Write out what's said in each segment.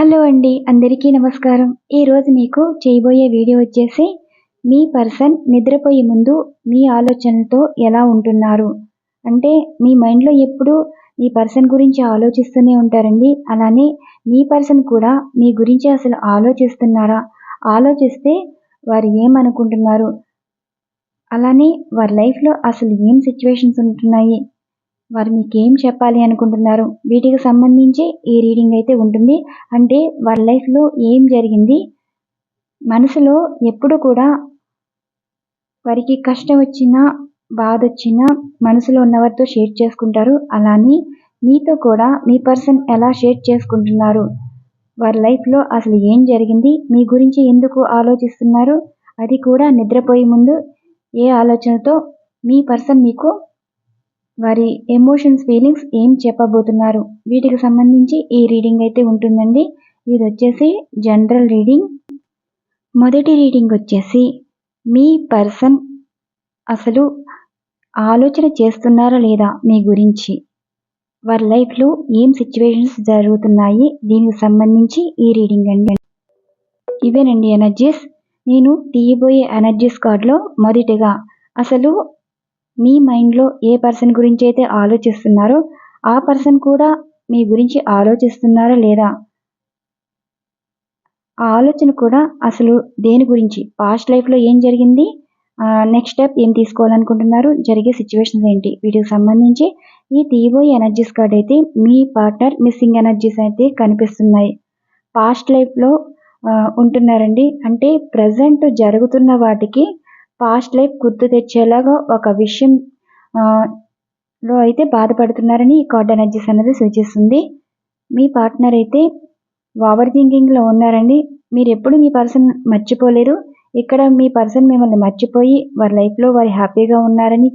Hello అండి అందరికీ నమస్కారం. ఈరోజు మీకు చేయబోయే వీడియో వచ్చేసి మీ పర్సన్ నిద్రపోయే ముందు మీ ఆలోచనలతో ఎలా ఉంటున్నారు? అంటే మీ మైండ్లో ఎప్పుడు మీ పర్సన్ గురించి ఆలోచిస్తూనే ఉంటారండి. అలానే మీ పర్సన్ కూడా మీ గురించి అసలు ఆలోచిస్తున్నారా? ఆలోచిస్తే వారు ఏమనుకుంటున్నారు? అలానే వారి లైఫ్లో అసలు ఏం సిచ్యువేషన్స్ ఉంటున్నాయి? వారు మీకేం చెప్పాలి అనుకుంటున్నారు వీటికి సంబంధించి ఈ రీడింగ్ అయితే ఉంటుంది. అంటే వారి లైఫ్లో ఏం జరిగింది? మనసులో ఎప్పుడు కూడా వారికి కష్టం వచ్చినా బాధ వచ్చినా మనసులో ఉన్నవారితో షేర్ చేసుకుంటారు. అలానే మీతో కూడా మీ పర్సన్ ఎలా షేర్ చేసుకుంటున్నారు? వారి లైఫ్లో అసలు ఏం జరిగింది? మీ గురించి ఎందుకు ఆలోచిస్తున్నారు? అది కూడా నిద్రపోయే ముందు ఏ ఆలోచనతో మీ పర్సన్ మీకు వారి ఎమోషన్స్ ఫీలింగ్స్ ఏం చెప్పబోతున్నారు? వీటికి సంబంధించి ఈ రీడింగ్ అయితే ఉంటుందండి. ఇది వచ్చేసి జనరల్ రీడింగ్ మొదటి రీడింగ్ వచ్చేసి మీ పర్సన్ అసలు ఆలోచన చేస్తున్నారా లేదా మీ గురించి? వారి లైఫ్లో ఏం సిచ్యువేషన్స్ జరుగుతున్నాయి? దీనికి సంబంధించి ఈ రీడింగ్ అండి. ఇవేనండి ఎనర్జీస్ నేను తీయబోయే ఎనర్జీస్ కార్డ్లో మొదటిగా అసలు మీ మైండ్లో ఏ పర్సన్ గురించి అయితే ఆలోచిస్తున్నారో ఆ పర్సన్ కూడా మీ గురించి ఆలోచిస్తున్నారా లేదా? ఆ ఆలోచన కూడా అసలు దేని గురించి? పాస్ట్ లైఫ్లో ఏం జరిగింది? నెక్స్ట్ స్టెప్ ఏం తీసుకోవాలనుకుంటున్నారు? జరిగే సిచ్యువేషన్స్ ఏంటి? వీటికి సంబంధించి ఈ తీబోయ్ ఎనర్జీస్ కార్డ్ అయితే మీ పార్ట్నర్ మిస్సింగ్ ఎనర్జీస్ అయితే కనిపిస్తున్నాయి. పాస్ట్ లైఫ్లో ఉంటున్నారండి. అంటే ప్రజెంట్ జరుగుతున్న వాటికి పాస్ట్ లైఫ్ గుర్తు తెచ్చేలాగా ఒక విషయం లో అయితే బాధపడుతున్నారని ఈ కార్డ్ ఎనర్జీస్ అనేది సూచిస్తుంది. మీ పార్ట్నర్ అయితే ఓవర్ థింకింగ్లో ఉన్నారండి మీరు ఎప్పుడు మీ పర్సన్ మర్చిపోలేరు. ఇక్కడ మీ పర్సన్ మిమ్మల్ని మర్చిపోయి వారి లైఫ్లో వారు హ్యాపీగా ఉన్నారని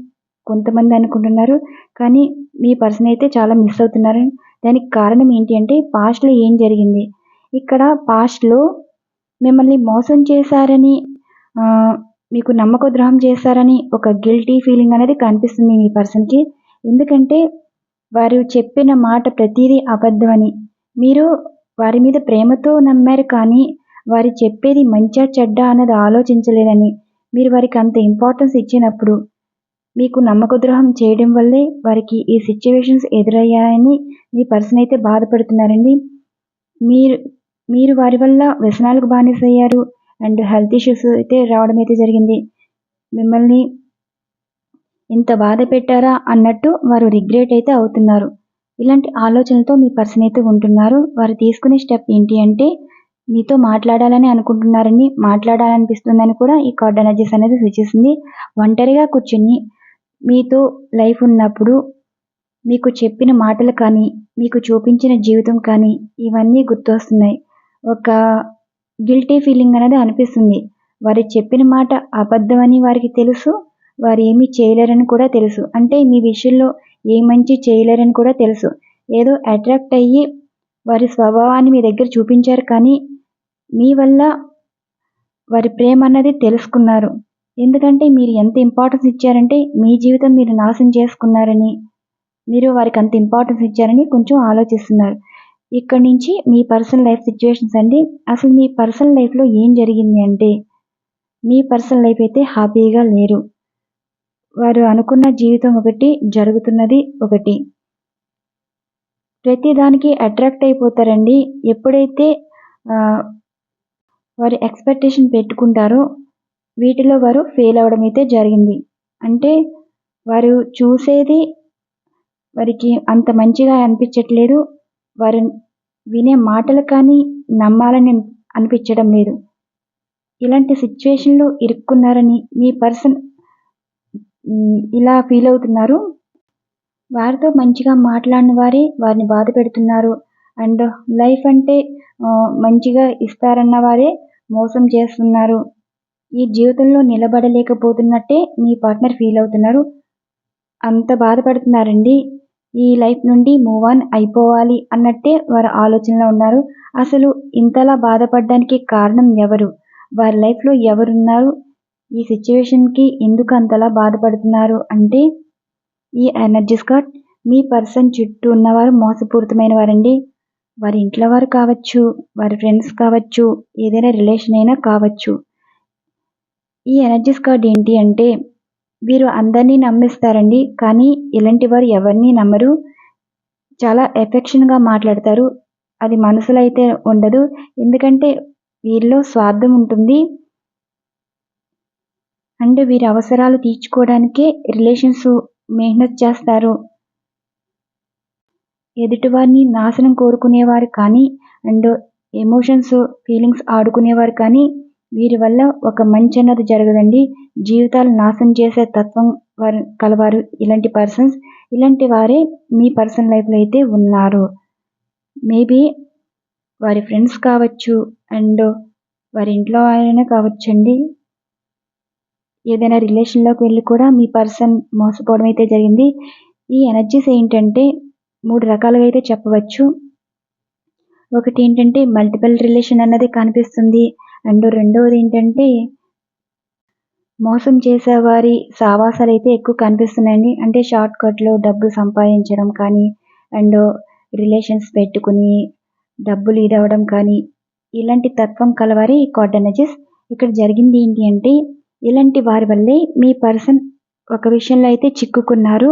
కొంతమంది అనుకుంటున్నారు. కానీ మీ పర్సన్ అయితే చాలా మిస్ అవుతున్నారని దానికి కారణం ఏంటి అంటే పాస్ట్లో ఏం జరిగింది? ఇక్కడ పాస్ట్లో మిమ్మల్ని మోసం చేశారని మీకు నమ్మక ద్రోహం చేశారని ఒక గిల్టీ ఫీలింగ్ అనేది కనిపిస్తుంది మీ పర్సన్కి ఎందుకంటే వారు చెప్పిన మాట ప్రతిదీ అబద్ధమని. మీరు వారి మీద ప్రేమతో నమ్మారు కానీ వారి చెప్పేది మంచా చెడ్డ అన్నది ఆలోచించలేదని. మీరు వారికి అంత ఇంపార్టెన్స్ ఇచ్చినప్పుడు మీకు నమ్మక ద్రోహం చేయడం వల్లే వారికి ఈ సిచ్యువేషన్స్ ఎదురయ్యాయని మీ పర్సన్ అయితే బాధపడుతున్నారండి. మీరు మీరు వారి వల్ల వ్యసనాలకు బానిసయ్యారు. అండ్ హెల్త్ ఇష్యూస్ అయితే రావడం అయితే జరిగింది. మిమ్మల్ని ఇంత బాధ పెట్టారా అన్నట్టు వారు రిగ్రెట్ అయితే అవుతున్నారు. ఇలాంటి ఆలోచనలతో మీ పర్సన్ అయితే ఉంటున్నారు. వారు తీసుకునే స్టెప్ ఏంటి అంటే మీతో మాట్లాడాలని అనుకుంటున్నారని మాట్లాడాలనిపిస్తుందని కూడా ఈ కార్డ్ ఎనర్జీస్ అనేది సూచిస్తుంది. ఒంటరిగా కూర్చుని మీతో లైఫ్ ఉన్నప్పుడు మీకు చెప్పిన మాటలు కానీ మీకు చూపించిన జీవితం కానీ ఇవన్నీ గుర్తొస్తున్నాయి. ఒక గిల్టీ ఫీలింగ్ అనేది అనిపిస్తుంది. వారు చెప్పిన మాట అబద్ధమని వారికి తెలుసు వారు ఏమీ చేయలేరని కూడా తెలుసు. అంటే మీ విషయంలో ఏ మంచి చేయలేరని కూడా తెలుసు. ఏదో అట్రాక్ట్ అయ్యి వారి స్వభావాన్ని మీ దగ్గర చూపించారు కానీ మీ వల్ల వారి ప్రేమ అన్నది తెలుసుకున్నారు. ఎందుకంటే మీరు ఎంత ఇంపార్టెన్స్ ఇచ్చారంటే మీ జీవితం మీరు నాశనం చేసుకున్నారని మీరు వారికి అంత ఇంపార్టెన్స్ ఇచ్చారని కొంచెం ఆలోచిస్తున్నారు. ఇక్కడ నుంచి మీ పర్సనల్ లైఫ్ సిచ్యువేషన్స్ అండి. అసలు మీ పర్సనల్ లైఫ్లో ఏం జరిగింది అంటే మీ పర్సనల్ లైఫ్ అయితే హ్యాపీగా లేరు. వారు అనుకున్న జీవితం ఒకటి జరుగుతున్నది ఒకటి. ప్రతిదానికి అట్రాక్ట్ అయిపోతారండి. ఎప్పుడైతే వారు ఎక్స్పెక్టేషన్ పెట్టుకుంటారో వీటిలో వారు ఫెయిల్ అవ్వడం అయితే జరిగింది. అంటే వారు చూసేది వారికి అంత మంచిగా అనిపించట్లేదు. వారు వినే మాటలు కానీ నమ్మాలని అనిపించడం లేదు. ఇలాంటి సిచ్యువేషన్లో ఇరుక్కున్నారని మీ పర్సన్ ఇలా ఫీల్ అవుతున్నారు? వారితో మంచిగా మాట్లాడిన వారే వారిని బాధ పెడుతున్నారు. అండ్ లైఫ్ అంటే మంచిగా ఇస్తారన్న వారే మోసం చేస్తున్నారు. ఈ జీవితంలో నిలబడలేకపోతున్నట్టే మీ పార్ట్నర్ ఫీల్ అవుతున్నారు. అంత బాధపడుతున్నారండి. ఈ లైఫ్ నుండి మూవ్ ఆన్ అయిపోవాలి అన్నట్టే వారు ఆలోచనలో ఉన్నారు. అసలు ఇంతలా బాధపడడానికి కారణం ఎవరు? వారి లైఫ్లో ఎవరున్నారు? ఈ సిచ్యువేషన్కి ఎందుకు అంతలా బాధపడుతున్నారు అంటే ఈ ఎనర్జీస్ కార్డ్ మీ పర్సన్ చుట్టూ ఉన్నవారు మోసపూరితమైన వారండి. వారి ఇంట్లో వారు కావచ్చు వారి ఫ్రెండ్స్ కావచ్చు ఏదైనా రిలేషన్ అయినా కావచ్చు. ఈ ఎనర్జీస్ కార్డ్ ఏంటి అంటే వీరు అందరినీ నమ్మిస్తారండి. కానీ ఇలాంటి వారు ఎవరిని నమ్మరు. చాలా ఎఫెక్షన్గా మాట్లాడతారు. అది మనసులో అయితే ఉండదు. ఎందుకంటే వీరిలో స్వార్థం ఉంటుంది. అండ్ వీరి అవసరాలు తీర్చుకోవడానికే రిలేషన్స్ మెహనత్ చేస్తారు. ఎదుటివారిని నాశనం కోరుకునేవారు కానీ అండ్ ఎమోషన్స్ ఫీలింగ్స్ ఆడుకునేవారు కానీ వీరి వల్ల ఒక మంచి అన్నది జరగదండి. జీవితాలు నాశనం చేసే తత్వం వారు కలవారు ఇలాంటి పర్సన్స్ ఇలాంటి వారే మీ పర్సన్ లైఫ్లో అయితే ఉన్నారు. మేబీ వారి ఫ్రెండ్స్ కావచ్చు అండ్ వారి ఇంట్లో వారైనా కావచ్చండి. ఏదైనా రిలేషన్లోకి వెళ్ళి కూడా మీ పర్సన్ మోసపోవడం అయితే జరిగింది. ఈ ఎనర్జీస్ ఏంటంటే మూడు రకాలుగా అయితే చెప్పవచ్చు. ఒకటి ఏంటంటే మల్టిపుల్ రిలేషన్ అన్నది కనిపిస్తుంది. అండ్ రెండవది ఏంటంటే మోసం చేసేవారి సావాసాలు అయితే ఎక్కువ కనిపిస్తున్నాయండి. అంటే షార్ట్ కట్లో డబ్బు సంపాదించడం కానీ అండ్ రిలేషన్స్ పెట్టుకుని డబ్బులు ఇదవడం కానీ ఇలాంటి తత్వం కలవారి కార్డ్ ఇక్కడ జరిగింది ఏంటి అంటే ఇలాంటి వారి వల్లే మీ పర్సన్ ఒక విషయంలో అయితే చిక్కుకున్నారు.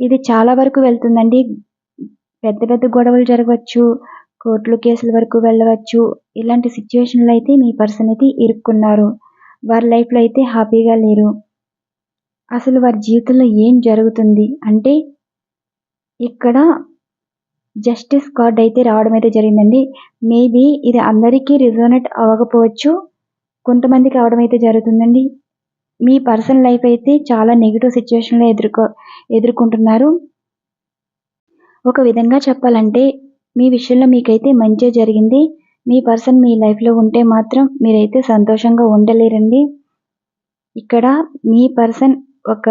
ఇది చాలా వరకు వెళ్తుందండి. పెద్ద పెద్ద గొడవలు జరగవచ్చు. కోర్టులు కేసుల వరకు వెళ్ళవచ్చు. ఇలాంటి సిచ్యువేషన్లో అయితే మీ పర్సన్ అయితే ఇరుక్కున్నారు. వారి లైఫ్లో అయితే హ్యాపీగా లేరు. అసలు వారి జీవితంలో ఏం జరుగుతుంది? అంటే ఇక్కడ జస్టిస్ కార్డ్ అయితే రావడం అయితే జరిగిందండి. మేబీ ఇది అందరికీ రిజోనేట్ అవ్వకపోవచ్చు. కొంతమందికి అవడం అయితే జరుగుతుందండి. మీ పర్సనల్ లైఫ్ అయితే చాలా నెగిటివ్ సిచ్యువేషన్లో ఎదుర్కో ఎదుర్కొంటున్నారు. ఒక విధంగా చెప్పాలంటే మీ విషయంలో మీకైతే మంచి జరిగింది. మీ పర్సన్ మీ లైఫ్లో ఉంటే మాత్రం మీరైతే సంతోషంగా ఉండలేరండి. ఇక్కడ మీ పర్సన్ ఒక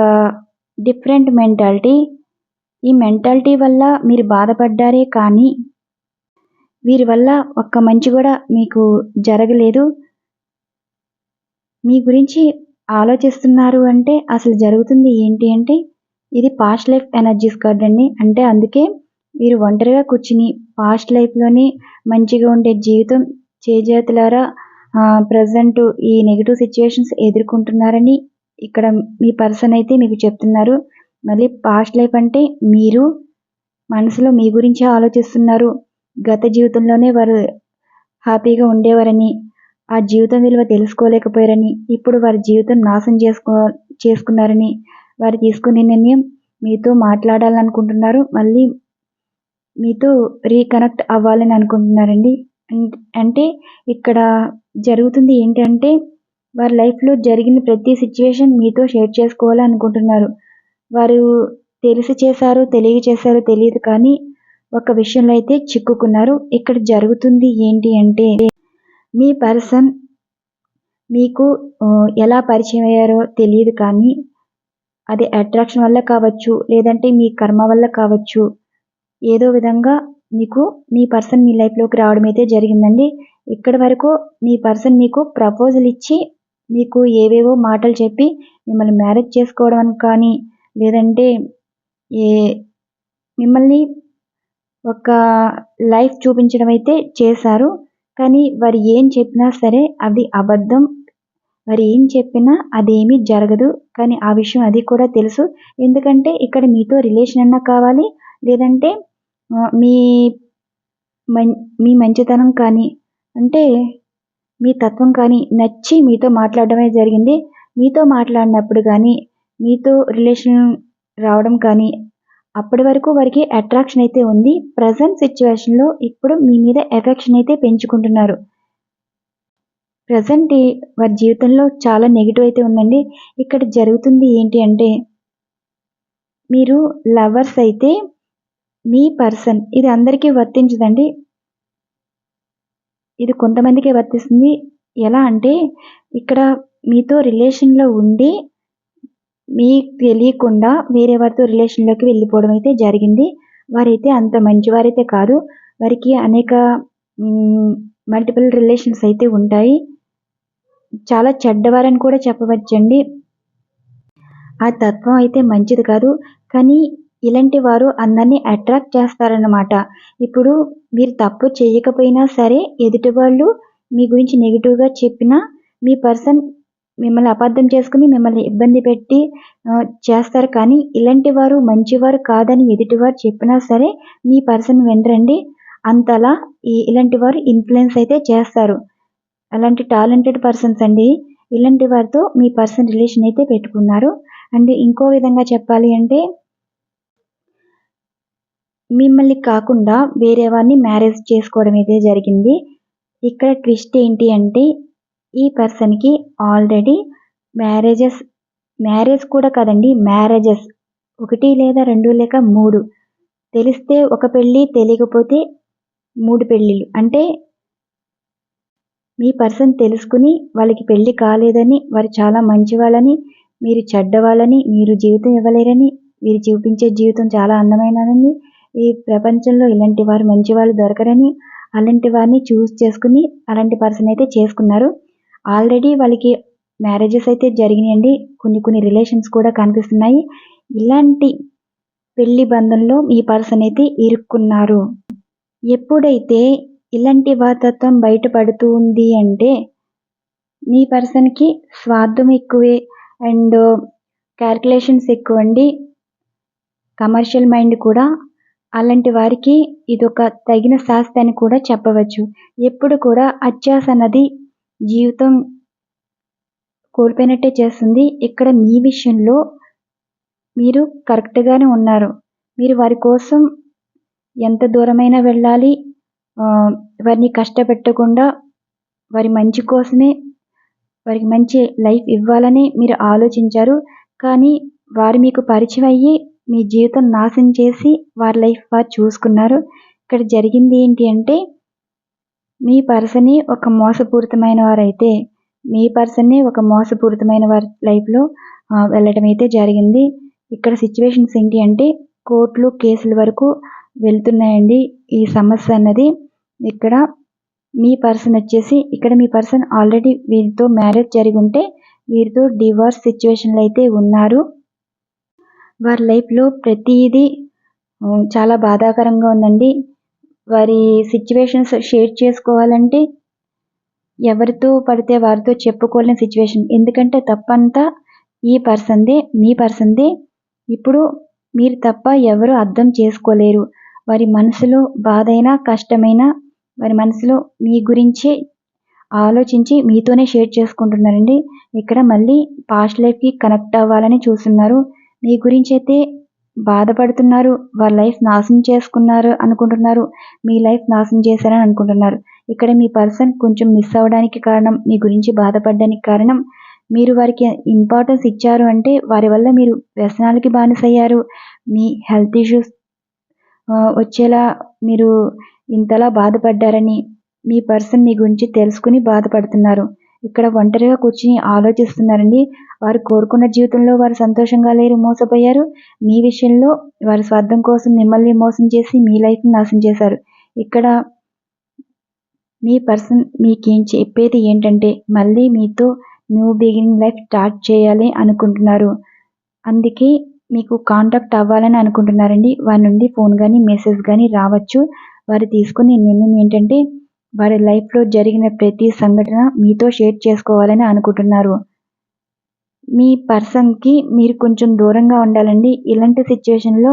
డిఫరెంట్ మెంటాలిటీ. ఈ మెంటాలిటీ వల్ల మీరు బాధపడ్డారే కానీ వీరి వల్ల ఒక్క మంచి కూడా మీకు జరగలేదు. మీ గురించి ఆలోచిస్తున్నారు అంటే అసలు జరుగుతుంది ఏంటి అంటే ఇది పాస్ట్ లైఫ్ ఎనర్జీస్ కార్డ్ అండి అంటే అందుకే మీరు ఒంటరిగా కూర్చుని పాస్ట్ లైఫ్లోనే మంచిగా ఉండే జీవితం చేజేతులారా ప్రజెంట్ ఈ నెగిటివ్ సిచ్యువేషన్స్ ఎదుర్కొంటున్నారని ఇక్కడ మీ పర్సన్ అయితే మీకు చెప్తున్నారు. మళ్ళీ పాస్ట్ లైఫ్ అంటే మీరు మనసులో మీ గురించే ఆలోచిస్తున్నారు. గత జీవితంలోనే వారు హ్యాపీగా ఉండేవారని ఆ జీవితం విలువ తెలుసుకోలేకపోయారని ఇప్పుడు వారి జీవితం నాశనం చేసుకో చేసుకున్నారని వారు తీసుకునే నిర్ణయం మీతో మాట్లాడాలనుకుంటున్నారు. మళ్ళీ మీతో రీకనెక్ట్ అవ్వాలని అనుకుంటున్నారండి. అంటే ఇక్కడ జరుగుతుంది ఏంటంటే వారి లైఫ్లో జరిగిన ప్రతి సిచ్యువేషన్ మీతో షేర్ చేసుకోవాలి అనుకుంటున్నారు. వారు తెలిసి చేశారో తెలియచేశారో తెలియదు కానీ ఒక విషయంలో అయితే చిక్కుకున్నారు. ఇక్కడ జరుగుతుంది ఏంటి అంటే మీ పర్సన్ మీకు ఎలా పరిచయం అయ్యారో తెలియదు కానీ అది అట్రాక్షన్ వల్ల కావచ్చు లేదంటే మీ కర్మ వల్ల కావచ్చు ఏదో విధంగా మీకు మీ పర్సన్ మీ లైఫ్లోకి రావడం అయితే జరిగిందండి. ఇక్కడి వరకు మీ పర్సన్ మీకు ప్రపోజల్ ఇచ్చి మీకు ఏవేవో మాటలు చెప్పి మిమ్మల్ని మ్యారేజ్ చేసుకోవడం కానీ లేదంటే ఏ మిమ్మల్ని ఒక లైఫ్ చూపించడం అయితే చేశారు. కానీ వారు ఏం చెప్పినా సరే అది అబద్ధం. వారు ఏం చెప్పినా అదేమీ జరగదు. కానీ ఆ విషయం అది కూడా తెలుసు. ఎందుకంటే ఇక్కడ మీతో రిలేషన్ అన్నా కావాలి లేదంటే మీ మం మీ మంచితనం కానీ అంటే మీ తత్వం కానీ నచ్చి మీతో మాట్లాడడమే జరిగింది. మీతో మాట్లాడినప్పుడు కానీ మీతో రిలేషన్ రావడం కానీ అప్పటి వరకు వారికి అట్రాక్షన్ అయితే ఉంది. ప్రజెంట్ సిచ్యువేషన్లో ఇప్పుడు మీ మీద ఎఫెక్షన్ అయితే పెంచుకుంటున్నారు. ప్రజెంట్ వారి జీవితంలో చాలా నెగిటివ్ అయితే ఉందండి. ఇక్కడ జరుగుతుంది ఏంటి అంటే మీరు లవర్స్ అయితే మీ పర్సన్. ఇది అందరికీ వర్తించదండి. ఇది కొంతమందికే వర్తిస్తుంది. ఎలా అంటే ఇక్కడ మీతో రిలేషన్లో ఉండి మీకు తెలియకుండా వేరే వారితో రిలేషన్లోకి వెళ్ళిపోవడం అయితే జరిగింది. వారైతే అంత మంచివారైతే కాదు. వారికి అనేక మల్టిపుల్ రిలేషన్స్ అయితే ఉంటాయి. చాలా చెడ్డవారని కూడా చెప్పవచ్చండి. ఆ తత్వం అయితే మంచిది కాదు. కానీ ఇలాంటి వారు అందరినీ అట్రాక్ట్ చేస్తారనమాట ఇప్పుడు మీరు తప్పు చేయకపోయినా సరే ఎదుటి వాళ్ళు మీ గురించి నెగిటివ్గా చెప్పినా మీ పర్సన్ మిమ్మల్ని అబద్ధం చేసుకుని మిమ్మల్ని ఇబ్బంది పెట్టి చేస్తారు. కానీ ఇలాంటి వారు మంచివారు కాదని ఎదుటివారు చెప్పినా సరే మీ పర్సన్ వినరండి. అంతలా ఈ ఇలాంటి వారు ఇన్ఫ్లుయెన్స్ అయితే చేస్తారు. అలాంటి టాలెంటెడ్ పర్సన్స్ అండి. ఇలాంటి వారితో మీ పర్సన్ రిలేషన్ అయితే పెట్టుకున్నారు. అండ్ ఇంకో విధంగా చెప్పాలి అంటే మిమ్మల్ని కాకుండా వేరే వారిని మ్యారేజ్ చేసుకోవడం అయితే జరిగింది. ఇక్కడ ట్విస్ట్ ఏంటి అంటే ఈ పర్సన్కి ఆల్రెడీ మ్యారేజెస్ మ్యారేజ్ కూడా కదండి మ్యారేజెస్. ఒకటి లేదా రెండు లేక మూడు. తెలిస్తే ఒక పెళ్ళి తెలియకపోతే మూడు పెళ్ళిళ్ళు. అంటే మీ పర్సన్ తెలుసుకుని వాళ్ళకి పెళ్ళి కాలేదని వారు చాలా మంచి వాళ్ళని మీరు చెడ్డవాళ్ళని మీరు జీవితం ఇవ్వలేరని మీరు చూపించే జీవితం చాలా అందమైనదని ఈ ప్రపంచంలో ఇలాంటి వారు మంచి వాళ్ళు దొరకరని అలాంటి వారిని చూస్ చేసుకుని అలాంటి పర్సన్ అయితే చేసుకున్నారు. ఆల్రెడీ వాళ్ళకి మ్యారేజెస్ అయితే జరిగినాయండి. కొన్ని కొన్ని రిలేషన్స్ కూడా కనిపిస్తున్నాయి. ఇలాంటి పెళ్ళి బంధంలో ఈ పర్సన్ అయితే ఇరుక్కున్నారు. ఎప్పుడైతే ఇలాంటి వాతత్వం బయటపడుతూ ఉంది అంటే మీ పర్సన్కి స్వార్థం ఎక్కువే అండ్ క్యాల్కులేషన్స్ ఎక్కువ అండి కమర్షియల్ మైండ్ కూడా అలాంటి వారికి ఇదొక తగిన శాస్తి అని కూడా చెప్పవచ్చు. ఎప్పుడు కూడా అత్యాస అన్నది జీవితం కోల్పోయినట్టే చేస్తుంది. ఇక్కడ మీ విషయంలో మీరు కరెక్ట్గానే ఉన్నారు. మీరు వారి కోసం ఎంత దూరమైనా వెళ్ళాలి. వారిని కష్టపెట్టకుండా వారి మంచి కోసమే వారికి మంచి లైఫ్ ఇవ్వాలని మీరు ఆలోచించారు. కానీ వారు మీకు పరిచయం అయ్యి మీ జీవితం నాశనం చేసి వారి లైఫ్ వారు చూసుకున్నారు. ఇక్కడ జరిగింది ఏంటి అంటే మీ పర్సనే ఒక మోసపూరితమైన వారైతే మీ పర్సనే ఒక మోసపూరితమైన వారి లైఫ్లో వెళ్ళడం అయితే జరిగింది. ఇక్కడ సిచ్యువేషన్స్ ఏంటి అంటే కోర్టులు కేసుల వరకు వెళ్తున్నాయండి ఈ సమస్య అన్నది. ఇక్కడ మీ పర్సన్ వచ్చేసి ఇక్కడ మీ పర్సన్ ఆల్రెడీ వీరితో మ్యారేజ్ జరిగి ఉంటే వీరితో డివోర్స్ సిచ్యువేషన్లో అయితే ఉన్నారు. వారి లైఫ్లో ప్రతిదీ చాలా బాధాకరంగా ఉందండి. వారి సిచ్యువేషన్స్ షేర్ చేసుకోవాలంటే ఎవరితో పడితే వారితో చెప్పుకోలేని సిచ్యువేషన్. ఎందుకంటే తప్పంతా ఈ పర్సన్దే మీ పర్సన్దే. ఇప్పుడు మీరు తప్ప ఎవరు అర్థం చేసుకోలేరు. వారి మనసులో బాధ అయినా కష్టమైనా వారి మనసులో మీ గురించి ఆలోచించి మీతోనే షేర్ చేసుకుంటున్నారండి. ఇక్కడ మళ్ళీ పాస్ట్ లైఫ్కి కనెక్ట్ అవ్వాలని చూస్తున్నారు. మీ గురించి అయితే బాధపడుతున్నారు వారి లైఫ్ నాశనం చేసుకున్నారు అనుకుంటున్నారు మీ లైఫ్ నాశనం చేశారని అనుకుంటున్నారు. ఇక్కడ మీ పర్సన్ కొంచెం మిస్ అవ్వడానికి కారణం మీ గురించి బాధపడడానికి కారణం మీరు వారికి ఇంపార్టెన్స్ ఇచ్చారు అంటే వారి వల్ల మీరు వ్యసనాలకి బానిసయ్యారు మీ హెల్త్ ఇష్యూస్ వచ్చేలా మీరు ఇంతలా బాధపడ్డారని మీ పర్సన్ మీ గురించి తెలుసుకుని బాధపడుతున్నారు. ఇక్కడ ఒంటరిగా కూర్చుని ఆలోచిస్తున్నారండి. వారు కోరుకున్న జీవితంలో వారు సంతోషంగా లేరు మోసపోయారు. మీ విషయంలో వారి స్వార్థం కోసం మిమ్మల్ని మోసం చేసి మీ లైఫ్ని నాశనం చేశారు. ఇక్కడ మీ పర్సన్ మీకేం చెప్పేది ఏంటంటే మళ్ళీ మీతో న్యూ బిగినింగ్ లైఫ్ స్టార్ట్ చేయాలి అనుకుంటున్నారు. అందుకే మీకు కాంటాక్ట్ అవ్వాలని అనుకుంటున్నారండి. వారి నుండి ఫోన్ కానీ మెసేజ్ కానీ రావచ్చు. వారు తీసుకునే నిర్ణయం ఏంటంటే వారి లైఫ్లో జరిగిన ప్రతి సంఘటన మీతో షేర్ చేసుకోవాలని అనుకుంటున్నారు. మీ పర్సన్కి మీరు కొంచెం దూరంగా ఉండాలండి. ఇలాంటి సిచ్యువేషన్లో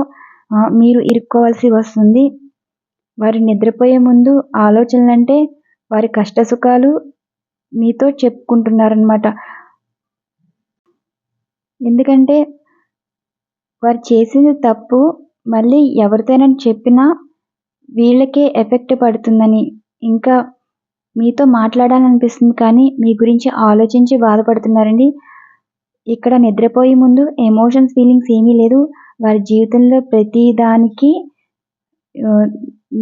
మీరు ఇరుక్కోవాల్సి వస్తుంది. వారు నిద్రపోయే ముందు ఆలోచనలు అంటే వారి కష్ట సుఖాలు మీతో చెప్పుకుంటున్నారనమాట ఎందుకంటే వారు చేసింది తప్పు మళ్ళీ ఎవరితోనైనా చెప్పినా వీళ్ళకే ఎఫెక్ట్ పడుతుందని ఇంకా మీతో మాట్లాడాలనిపిస్తుంది కానీ మీ గురించి ఆలోచించి బాధపడుతున్నారండి. ఇక్కడ నిద్రపోయే ముందు ఎమోషన్స్ ఫీలింగ్స్ ఏమీ లేదు. వారి జీవితంలో ప్రతి దానికి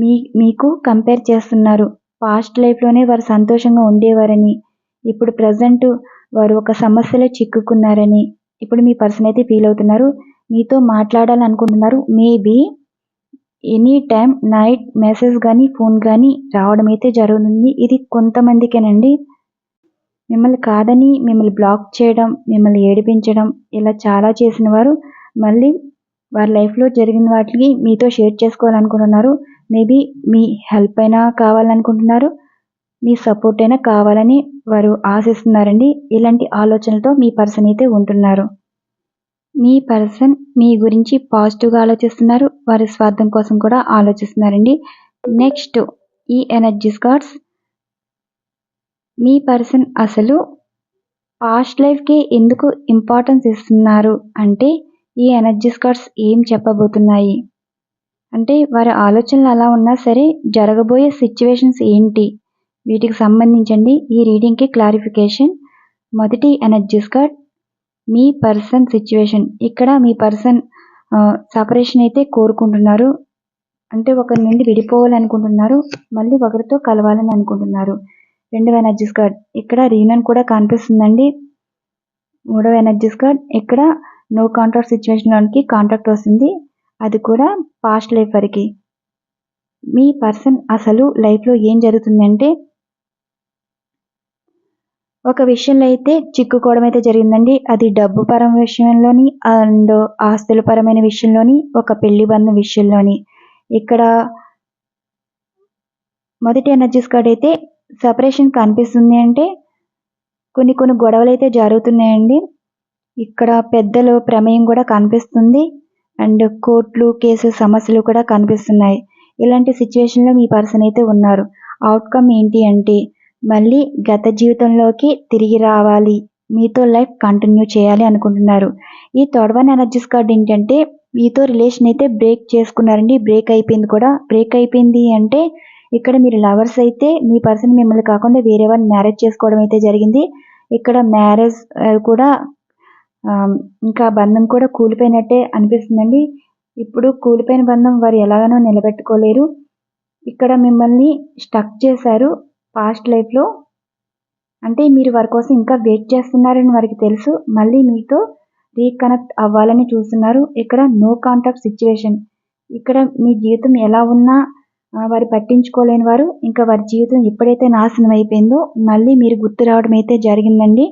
మీ మీకు కంపేర్ చేస్తున్నారు. పాస్ట్ లైఫ్లోనే వారు సంతోషంగా ఉండేవారని ఇప్పుడు ప్రజెంట్ వారు ఒక సమస్యలో చిక్కుకున్నారని ఇప్పుడు మీ పర్సన్ అయితే ఫీల్ అవుతున్నారు. మీతో మాట్లాడాలనుకుంటున్నారు. Maybe any time night message కానీ ఫోన్ కానీ రావడం అయితే జరుగుతుంది. ఇది కొంతమందికేనండి. మిమ్మల్ని కాదని మిమ్మల్ని బ్లాక్ చేయడం మిమ్మల్ని ఏడిపించడం ఇలా చాలా చేసిన వారు మళ్ళీ వారి లైఫ్లో జరిగిన వాటికి మీతో షేర్ చేసుకోవాలనుకుంటున్నారు. మేబీ మీ హెల్ప్ అయినా కావాలనుకుంటున్నారు. మీ సపోర్ట్ అయినా కావాలని వారు ఆశిస్తున్నారండి. ఇలాంటి ఆలోచనలతో మీ పర్సన్ అయితే ఉంటున్నారు. మీ పర్సన్ మీ గురించి పాజిటివ్గా ఆలోచిస్తున్నారు వారి స్వార్థం కోసం కూడా ఆలోచిస్తున్నారండి. నెక్స్ట్ ఈ ఎనర్జీస్ కార్డ్స్. మీ పర్సన్ అసలు పాస్ట్ లైఫ్కి ఎందుకు ఇంపార్టెన్స్ ఇస్తున్నారు? అంటే ఈ ఎనర్జీస్ కార్డ్స్ ఏం చెప్పబోతున్నాయి? అంటే వారి ఆలోచనలు అలా ఉన్నా సరే జరగబోయే సిచ్యువేషన్స్ ఏంటి? వీటికి సంబంధించండి. ఈ రీడింగ్కి క్లారిఫికేషన్. మొదటి ఎనర్జీస్ కార్డ్. మీ పర్సన్ సిచ్యువేషన్. ఇక్కడ మీ పర్సన్ సపరేషన్ అయితే కోరుకుంటున్నారు. అంటే ఒకరి నుండి విడిపోవాలనుకుంటున్నారు. మళ్ళీ ఒకరితో కలవాలని అనుకుంటున్నారు. రెండవ ఎనర్జీస్ కార్డ్. ఇక్కడ రీనన్ కూడా కనిపిస్తుందండి. మూడవ ఎనర్జీస్ కార్డ్. ఇక్కడ నో కాంట్రాక్ట్ సిచ్యువేషన్లోనికి కాంట్రాక్ట్ వస్తుంది. అది కూడా పాస్ట్ లైఫ్ వరకు. మీ పర్సన్ అసలు లైఫ్లో ఏం జరుగుతుందంటే ఒక విషయంలో అయితే చిక్కుకోవడం అయితే జరిగిందండి. అది డబ్బు పరం విషయంలోని అండ్ ఆస్తుల పరమైన విషయంలోని ఒక పెళ్ళి బంధం విషయంలోని. ఇక్కడ మొదటి ఎనర్జీస్ కార్డ్ అయితే సపరేషన్ కనిపిస్తుంది అంటే కొన్ని కొన్ని గొడవలు అయితే జరుగుతున్నాయండి. ఇక్కడ పెద్దలు ప్రమేయం కూడా కనిపిస్తుంది. అండ్ కోర్టులు కేసు సమస్యలు కూడా కనిపిస్తున్నాయి. ఇలాంటి సిచ్యువేషన్లో మీ పర్సన్ అయితే ఉన్నారు. అవుట్కమ్ ఏంటి అంటే మళ్ళీ గత జీవితంలోకి తిరిగి రావాలి. మీతో లైఫ్ కంటిన్యూ చేయాలి అనుకుంటున్నారు. ఈ తొడవని ఎనర్జీస్ కార్డ్ ఏంటంటే మీతో రిలేషన్ అయితే బ్రేక్ చేసుకున్నారండి. బ్రేక్ అయిపోయింది కూడా. బ్రేక్ అయిపోయింది అంటే ఇక్కడ మీరు లవర్స్ అయితే మీ పర్సన్ మిమ్మల్ని కాకుండా వేరే వాళ్ళని మ్యారేజ్ చేసుకోవడం అయితే జరిగింది. ఇక్కడ మ్యారేజ్ కూడా ఇంకా బంధం కూడా కూలిపోయినట్టే అనిపిస్తుందండి. ఇప్పుడు కూలిపోయిన బంధం వారు ఎలాగనో నిలబెట్టుకోలేరు. ఇక్కడ మిమ్మల్ని స్టక్ చేశారు. పాస్ట్ లైఫ్లో అంటే మీరు వారి కోసం ఇంకా వెయిట్ చేస్తున్నారని వారికి తెలుసు. మళ్ళీ మీతో రీకనెక్ట్ అవ్వాలని చూస్తున్నారు. ఇక్కడ నో కాంటాక్ట్ సిచ్యువేషన్ ఇక్కడ మీ జీవితం ఎలా ఉన్నా వారు పట్టించుకోలేని వారు ఇంకా వారి జీవితం ఎప్పుడైతే నాశనం అయిపోయిందో మళ్ళీ మీరు గుర్తు రావడం అయితే జరిగిందండి.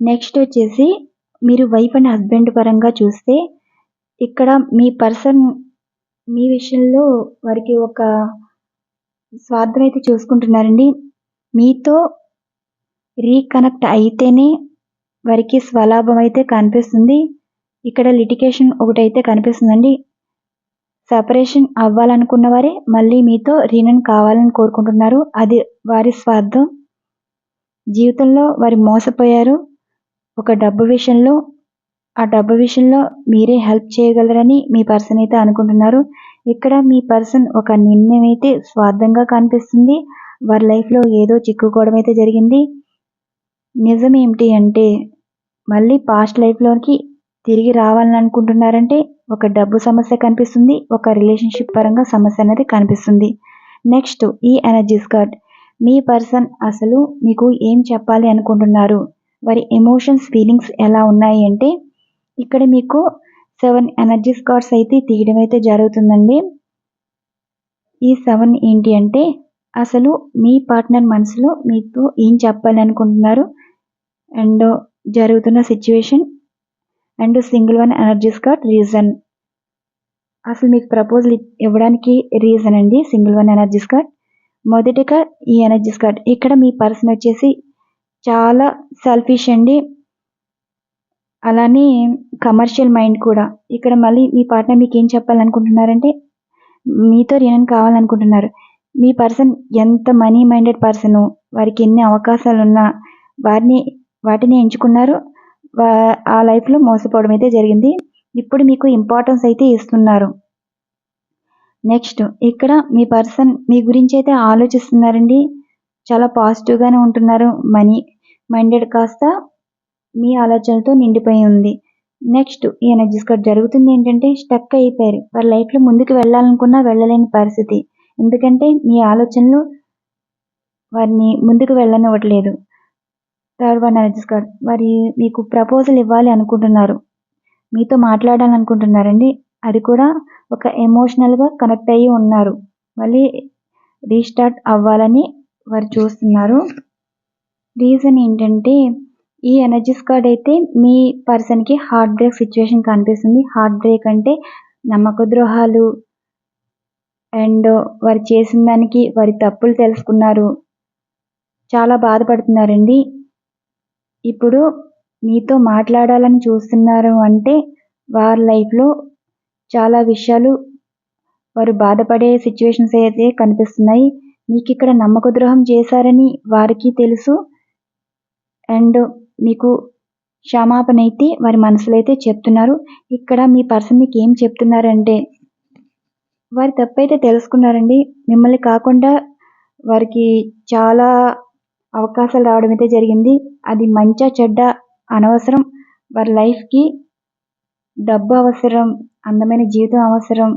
నెక్స్ట్ వచ్చేసి మీరు వైఫ్ అండ్ హస్బెండ్ పరంగా చూస్తే ఇక్కడ మీ పర్సన్ మీ విషయంలో వారికి ఒక స్వార్థం అయితే చూసుకుంటున్నారండి. మీతో రీకనెక్ట్ అయితేనే వారికి స్వలాభం అయితే కనిపిస్తుంది. ఇక్కడ లిటికేషన్ ఒకటైతే కనిపిస్తుందండి. సపరేషన్ అవ్వాలనుకున్న వారే మళ్ళీ మీతో రీనన్ కావాలని కోరుకుంటున్నారు. అది వారి స్వార్థం. జీవితంలో వారి మోసపోయారు. ఒక డబ్బు విషయంలో ఆ డబ్బు విషయంలో మీరే హెల్ప్ చేయగలరని మీ పర్సన్ అయితే అనుకుంటున్నారు. ఇక్కడ మీ పర్సన్ ఒక నిర్ణయం అయితే స్వార్థంగా కనిపిస్తుంది. వారి లైఫ్లో ఏదో చిక్కుకోవడం అయితే జరిగింది. నిజం ఏమిటి అంటే మళ్ళీ పాస్ట్ లైఫ్లోకి తిరిగి రావాలని అనుకుంటున్నారంటే ఒక డబ్బు సమస్య కనిపిస్తుంది. ఒక రిలేషన్షిప్ పరంగా సమస్య అనేది కనిపిస్తుంది. నెక్స్ట్ ఈ ఎనర్జీస్ కార్డ్ మీ పర్సన్ అసలు మీకు ఏం చెప్పాలి అనుకుంటున్నారు? వారి ఎమోషన్స్ ఫీలింగ్స్ ఎలా ఉన్నాయి అంటే ఇక్కడ మీకు సెవెన్ ఎనర్జీస్ కార్డ్స్ అయితే తీయడం అయితే జరుగుతుందండి. ఈ సెవెన్ ఏంటి అంటే అసలు మీ పార్ట్నర్ మనసులో మీతో ఏం చెప్పాలి అనుకుంటున్నారు అండ్ జరుగుతున్న situation and single one energies card reason అసలు మీకు ప్రపోజల్ ఇవ్వడానికి రీజన్ అండి సింగిల్ వన్ ఎనర్జీస్ కార్డ్ మొదటిగా ఈ ఎనర్జీస్ కార్డ్ ఇక్కడ మీ పర్సన్ వచ్చేసి చాలా సెల్ఫిష్ అండి. అలానే కమర్షియల్ మైండ్ కూడా. ఇక్కడ మళ్ళీ మీ పార్ట్నర్ మీకు ఏం చెప్పాలనుకుంటున్నారంటే మీతో రీనన్ కావాలనుకుంటున్నారు. మీ పర్సన్ ఎంత మనీ మైండెడ్ పర్సన్ వారికి ఎన్ని అవకాశాలు ఉన్నా వారిని వాటిని ఎంచుకున్నారు ఆ లైఫ్లో మోసపోవడం అయితే జరిగింది. ఇప్పుడు మీకు ఇంపార్టెన్స్ అయితే ఇస్తున్నారు. నెక్స్ట్ ఇక్కడ మీ పర్సన్ మీ గురించి అయితే ఆలోచిస్తున్నారండి. చాలా పాజిటివ్గానే ఉంటున్నారు. మనీ మైండెడ్ కాస్త మీ ఆలోచనలతో నిండిపోయి ఉంది. నెక్స్ట్ ఈ ఎనర్జీస్ కార్డ్ జరుగుతుంది ఏంటంటే స్టక్ అయిపోయారు. వారి లైఫ్లో ముందుకు వెళ్ళాలనుకున్నా వెళ్ళలేని పరిస్థితి. ఎందుకంటే మీ ఆలోచనలు వారిని ముందుకు వెళ్ళనివ్వట్లేదు. థర్డ్ వన్ ఎనర్జీస్ కార్డ్ వారి మీకు ప్రపోజల్ ఇవ్వాలి అనుకుంటున్నారు. మీతో మాట్లాడాలనుకుంటున్నారండి. అది కూడా ఒక ఎమోషనల్గా కనెక్ట్ అయ్యి ఉన్నారు. మళ్ళీ రీస్టార్ట్ అవ్వాలని వారు చూస్తున్నారు. రీజన్ ఏంటంటే ఈ ఎనర్జీస్ కార్డ్ అయితే మీ పర్సన్కి హార్ట్ బ్రేక్ సిచ్యువేషన్ కనిపిస్తుంది. హార్ట్ బ్రేక్ అంటే నమ్మక ద్రోహాలు అండ్ వారు చేసిన దానికి వారి తప్పులు తెలుసుకున్నారు. చాలా బాధపడుతున్నారండి. ఇప్పుడు మీతో మాట్లాడాలని చూస్తున్నారు అంటే వారి లైఫ్లో చాలా విషయాలు వారు బాధపడే సిచ్యువేషన్స్ అయితే కనిపిస్తున్నాయి. మీకు ఇక్కడ నమ్మక ద్రోహం చేశారని వారికి తెలుసు. అండ్ మీకు క్షమాపణ అయితే వారి మనసులో అయితే చెప్తున్నారు. ఇక్కడ మీ పర్సన్ మీకు ఏం చెప్తున్నారంటే వారి తప్పైతే తెలుసుకున్నారండి. మిమ్మల్ని కాకుండా వారికి చాలా అవకాశాలు రావడం అయితే జరిగింది. అది మంచా చెడ్డ అనవసరం. వారి లైఫ్కి డబ్బు అవసరం అందమైన జీవితం అవసరం.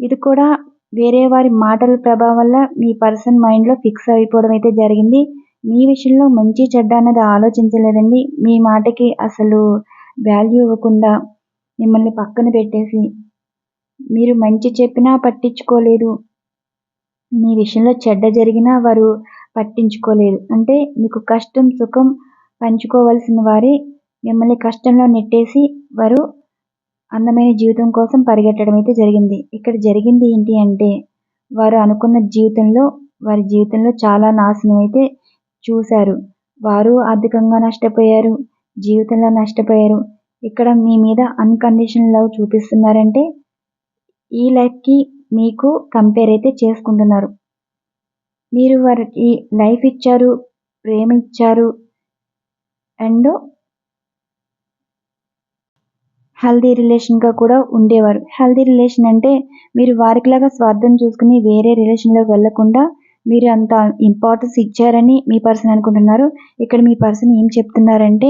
ఇది కూడా వేరే వారి మాటల ప్రభావం వల్ల మీ పర్సన్ మైండ్లో ఫిక్స్ అయిపోవడం అయితే జరిగింది. మీ విషయంలో మంచి చెడ్డ అన్నది ఆలోచించలేదండి. మీ మాటకి అసలు వాల్యూ ఇవ్వకుండా మిమ్మల్ని పక్కన పెట్టేసి మీరు మంచి చెప్పినా పట్టించుకోలేదు. మీ విషయంలో చెడ్డ జరిగినా వారు పట్టించుకోలేదు. అంటే మీకు కష్టం సుఖం పంచుకోవాల్సిన వారే మిమ్మల్ని కష్టంలో నెట్టేసి వారు అందమైన జీవితం కోసం పరిగెట్టడం అయితే జరిగింది. ఇక్కడ జరిగింది ఏంటి అంటే వారు అనుకున్న జీవితంలో వారి జీవితంలో చాలా నాశనం అయితే చూశారు. వారు ఆర్థికంగా నష్టపోయారు జీవితంలో నష్టపోయారు. ఇక్కడ మీ మీద అన్కండిషనల్ లవ్ చూపిస్తున్నారంటే ఈ లైఫ్కి మీకు కంపేర్ అయితే చేసుకుంటున్నారు. మీరు వారికి లైఫ్ ఇచ్చారు ప్రేమ ఇచ్చారు అండ్ హెల్దీ రిలేషన్గా కూడా ఉండేవారు. హెల్దీ రిలేషన్ అంటే మీరు వారికిలాగా స్వార్థం చూసుకుని వేరే రిలేషన్లోకి వెళ్ళకుండా మీరు అంత ఇంపార్టెన్స్ ఇచ్చారని మీ పర్సన్ అనుకుంటున్నారు. ఇక్కడ మీ పర్సన్ ఏం చెప్తున్నారంటే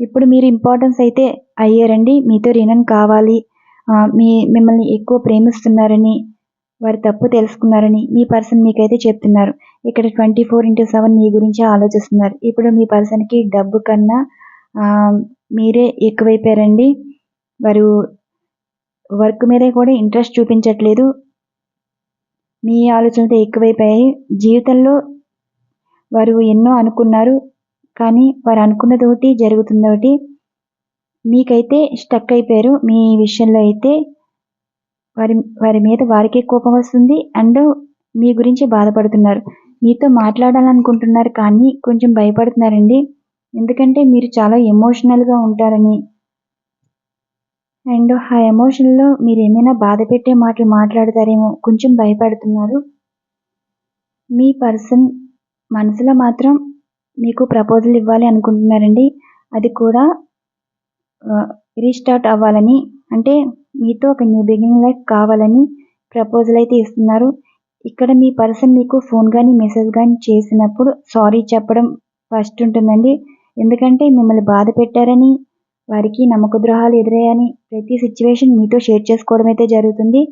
ఇప్పుడు మీరు ఇంపార్టెన్స్ అయితే అయ్యారండి మీతో రినన్ కావాలి. మీ మిమ్మల్ని ఎక్కువ ప్రేమిస్తున్నారని వారి తప్పు తెలుసుకున్నారని మీ పర్సన్ మీకైతే చెప్తున్నారు. ఇక్కడ ట్వంటీ ఫోర్ ఇంటూ సెవెన్ మీ గురించి ఆలోచిస్తున్నారు. ఇప్పుడు మీ పర్సన్కి డబ్బు కన్నా మీరే ఎక్కువైపోయారండి. వారు వర్క్ మీదే కూడా ఇంట్రెస్ట్ చూపించట్లేదు. మీ ఆలోచనలతో ఎక్కువైపోయాయి. జీవితంలో వారు ఎన్నో అనుకున్నారు కానీ వారు అనుకున్నదోటి జరుగుతుందోటి మీకైతే స్టక్ అయిపోయారు. మీ విషయంలో అయితే వారి వారి మీద వారికే కోపం వస్తుంది అండ్ మీ గురించి బాధపడుతున్నారు. మీతో మాట్లాడాలనుకుంటున్నారు కానీ కొంచెం భయపడుతున్నారండి. ఎందుకంటే మీరు చాలా ఎమోషనల్గా ఉంటారని అండ్ ఆ ఎమోషన్లో మీరు ఏమైనా బాధ పెట్టే మాటలు మాట్లాడతారేమో కొంచెం భయపడుతున్నారు. మీ పర్సన్ మనసులో మాత్రం మీకు ప్రపోజల్ ఇవ్వాలి అనుకుంటున్నారండి. అది కూడా రీస్టార్ట్ అవ్వాలని అంటే మీతో ఒక న్యూ బిగినింగ్ లైఫ్ కావాలని ప్రపోజల్ అయితే ఇస్తున్నారు. ఇక్కడ మీ పర్సన్ మీకు ఫోన్ కానీ మెసేజ్ కానీ చేసినప్పుడు సారీ చెప్పడం ఫస్ట్ ఉంటుందండి. ఎందుకంటే మిమ్మల్ని బాధ పెట్టారని వారికి నమ్మక ద్రోహాలు ఎదురయ్యాయని ప్రతి సిచ్యువేషన్ మీతో షేర్ చేసుకోవడం అయితే జరుగుతుంది.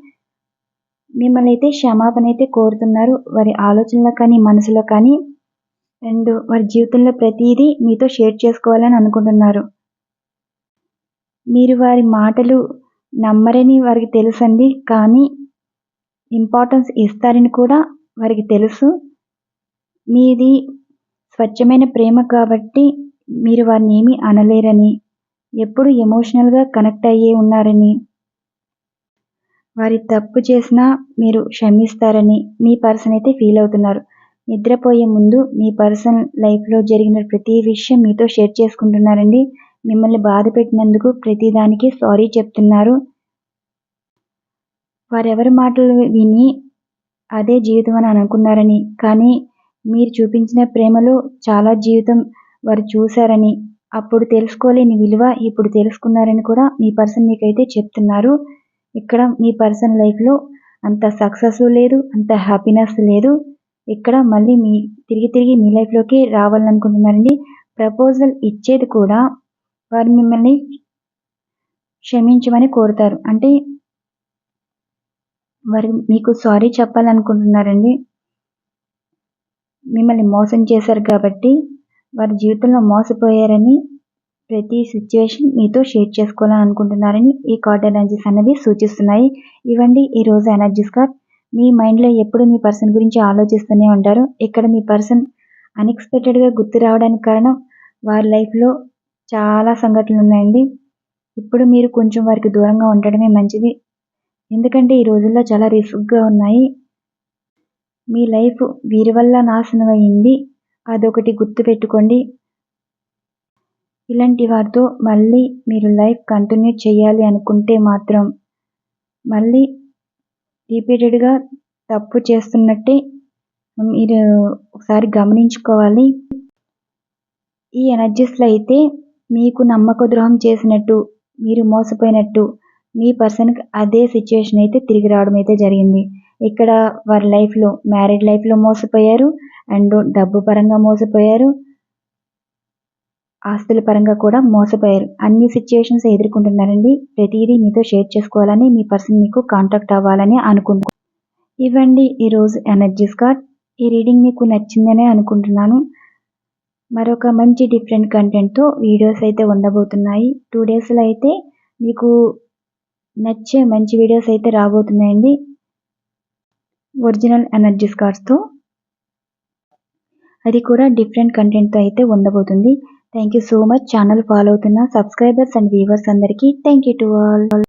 మిమ్మల్ని అయితే క్షమాపణ అయితే కోరుతున్నారు. వారి ఆలోచనలో కానీ మనసులో కానీ అండ్ వారి జీవితంలో ప్రతిదీ మీతో షేర్ చేసుకోవాలని అనుకుంటున్నారు. మీరు వారి మాటలు నమ్మరని వారికి తెలుసండి కానీ ఇంపార్టెన్స్ ఇస్తారని కూడా వారికి తెలుసు. మీది స్వచ్ఛమైన ప్రేమ కాబట్టి మీరు వారిని ఏమీ అనలేరని ఎప్పుడు ఎమోషనల్గా కనెక్ట్ అయ్యే ఉన్నారని. వారి తప్పు చేసినా మీరు క్షమిస్తారని మీ పర్సన్ అయితే ఫీల్ అవుతున్నారు. నిద్రపోయే ముందు మీ పర్సన్ లైఫ్లో జరిగిన ప్రతి విషయం మీతో షేర్ చేసుకుంటున్నారండి. మిమ్మల్ని బాధ పెట్టినందుకు ప్రతిదానికి సారీ చెప్తున్నారు. వారెవరి మాటలు విని అదే జీవితం అని అనుకున్నారని కానీ మీరు చూపించిన ప్రేమలో చాలా జీవితం వారు చూశారని అప్పుడు తెలుసుకోలేని విలువ ఇప్పుడు తెలుసుకున్నారని కూడా మీ పర్సన్ మీకైతే చెప్తున్నారు. ఇక్కడ మీ పర్సన్ లైఫ్లో అంత సక్సెస్ లేదు అంత హ్యాపీనెస్ లేదు. ఇక్కడ మళ్ళీ మీ తిరిగి తిరిగి మీ లైఫ్లోకి రావాలనుకుంటున్నారండి. ప్రపోజల్ ఇచ్చేది కూడా వారు మిమ్మల్ని క్షమించమని కోరుతారు. అంటే వారు మీకు సారీ చెప్పాలనుకుంటున్నారండి. మిమ్మల్ని మోసం చేశారు కాబట్టి వారి జీవితంలో మోసపోయారని ప్రతి సిచ్యువేషన్ మీతో షేర్ చేసుకోవాలని అనుకుంటున్నారని ఈ కార్డ్ ఎనర్జీస్ అనేవి సూచిస్తున్నాయి. ఇవ్వండి ఈరోజు ఎనర్జీస్ కార్డ్ మీ మైండ్లో ఎప్పుడు మీ పర్సన్ గురించి ఆలోచిస్తూనే ఉంటారు. ఇక్కడ మీ పర్సన్ అన్ఎక్స్పెక్టెడ్గా గుర్తు రావడానికి కారణం? వారి లైఫ్లో చాలా సంఘటనలు ఉన్నాయండి. ఇప్పుడు మీరు కొంచెం వారికి దూరంగా ఉండడమే మంచిది. ఎందుకంటే ఈ రోజుల్లో చాలా రిస్క్గా ఉన్నాయి. మీ లైఫ్ వీరి వల్ల నాశనం అయ్యింది అదొకటి గుర్తుపెట్టుకోండి. ఇలాంటి వారితో మళ్ళీ మీరు లైఫ్ కంటిన్యూ చేయాలి అనుకుంటే మాత్రం మళ్ళీ రిపీటెడ్గా తప్పు చేస్తున్నట్టే మీరు ఒకసారి గమనించుకోవాలి. ఈ ఎనర్జీస్లో అయితే మీకు నమ్మక ద్రోహం చేసినట్టు మీరు మోసపోయినట్టు మీ పర్సన్కి అదే సిచ్యువేషన్ అయితే తిరిగి రావడం అయితే జరిగింది. ఇక్కడ వారి లైఫ్లో మ్యారీడ్ లైఫ్లో మోసపోయారు అండ్ డబ్బు పరంగా మోసపోయారు. ఆస్తుల పరంగా కూడా మోసపోయారు. అన్ని సిచ్యువేషన్స్ ఎదుర్కొంటున్నారండి. ప్రతిదీ మీతో షేర్ చేసుకోవాలని మీ పర్సన్ మీకు కాంటాక్ట్ అవ్వాలని అనుకుంటున్నాను. ఇవ్వండి ఈరోజు ఎనర్జీస్ కార్డ్ ఈ రీడింగ్ మీకు నచ్చిందనే అనుకుంటున్నాను. మరొక మంచి డిఫరెంట్ కంటెంట్తో వీడియోస్ అయితే ఉండబోతున్నాయి. టూ డేస్లో అయితే మీకు నచ్చే మంచి వీడియోస్ అయితే రాబోతున్నాయండి. Original energy స్కార్స్తో. అది కూడా డిఫరెంట్ కంటెంట్తో అయితే ఉండబోతుంది. Thank you so much. Channel follow అవుతున్న సబ్స్క్రైబర్స్ అండ్ వ్యూవర్స్ అందరికీ థ్యాంక్ యూ టు ఆల్.